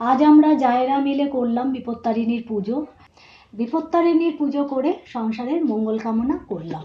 আজ আমরা জায়রা মিলে করলাম বিপত্তারিণীর পুজো। বিপত্তারিণীর পুজো করে সংসারের মঙ্গল কামনা করলাম।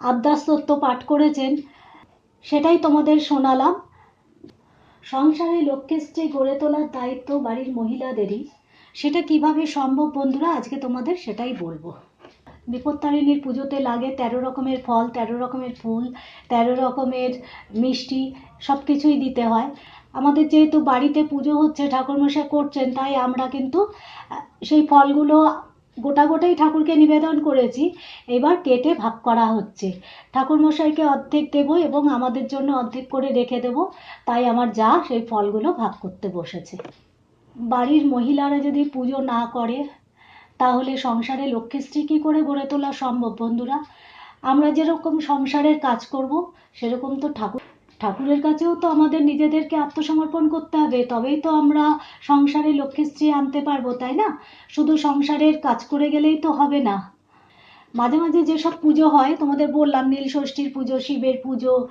ঠাকুরমশাই আদ্যাস্তত্ব পাঠ করেছেন, সেটাই তোমাদের শোনালাম। সংসারে লক্ষ্যেশ্রী গড়ে তোলার দায়িত্ব বাড়ির মহিলাদেরই। সেটা কীভাবে সম্ভব বন্ধুরা, আজকে তোমাদের সেটাই বলব। বিপত্তারিণীর পুজোতে লাগে তেরো রকমের ফল, তেরো রকমের ফুল, তেরো রকমের মিষ্টি সব কিছুই দিতে হয়। আমাদের যেহেতু বাড়িতে পুজো হচ্ছে, ঠাকুরমশাই করছেন, তাই আমরা কিন্তু সেই ফলগুলো গোটা গোটাই ঠাকুরকে নিবেদন করেছি। এবার কেটে ভাগ করা হচ্ছে। ঠাকুরমশাইকে অর্ধেক দেব এবং আমাদের জন্য অর্ধেক করে রেখে দেব। তাই আমার যা সেই ফলগুলো ভাগ করতে বসেছে। বাড়ির মহিলারা যদি পুজো না করে, তাহলে সংসারে লক্ষ্মীশ্রী কী করে গড়ে তোলা সম্ভব বন্ধুরা? আমরা যেরকম সংসারের কাজ করব, সেরকম তো ঠাকুর ঠাকুরের কাছেও তো আমাদের নিজেদেরকে আত্মসমর্পণ করতে হবে, তবেই তো আমরা সংসারে লক্ষ্মীশ্রী আনতে পারব, তাই না? শুধু সংসারের কাজ করে গেলেই তো হবে না। মাঝে মাঝে যেসব পুজো হয়, তোমাদের বললাম, নীল ষষ্ঠীর পুজো, শিবের পুজো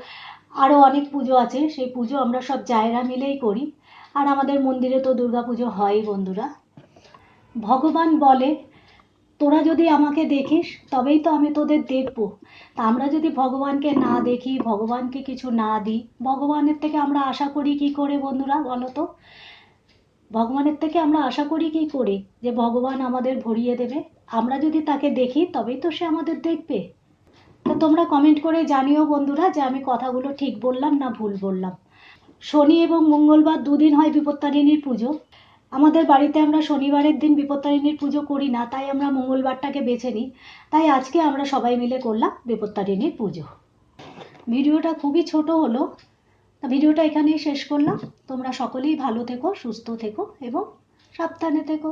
আরও অনেক পুজো আছে, সেই পুজো আমরা সব জায়গা মিলেই করি। আর আমাদের মন্দিরে তো দুর্গা পুজো হয়ই বন্ধুরা। ভগবান বলে তোরা যদি আমাকে দেখিস, তবেই তো আমি তোদের দেখব। তা আমরা যদি ভগবানকে না দেখি, ভগবানকে কিছু না দিই, ভগবানের থেকে আমরা আশা করি কি করে বন্ধুরা বলো তো? ভগবানের থেকে আমরা আশা করি কি করে যে ভগবান আমাদের ভরিয়ে দেবে? আমরা যদি তাকে দেখি, তবেই তো সে আমাদের দেখবে। তো তোমরা কমেন্ট করে জানিও বন্ধুরা যে আমি কথাগুলো ঠিক বললাম না ভুল বললাম। শনি এবং মঙ্গলবার দুদিন হয় বিপত্তারিণীর পুজো। আমাদের বাড়িতে আমরা শনিবারের দিন বিপত্তারিণীর পুজো করি না, তাই আমরা মঙ্গলবারটাকে বেছে নিই। তাই আজকে আমরা সবাই মিলে করলাম বিপত্তারিণীর পুজো। ভিডিওটা খুবই ছোট হলো, তা ভিডিওটা এখানেই শেষ করলাম। তোমরা সকলেই ভালো থেকো, সুস্থ থেকো এবং সাবধানে থেকো।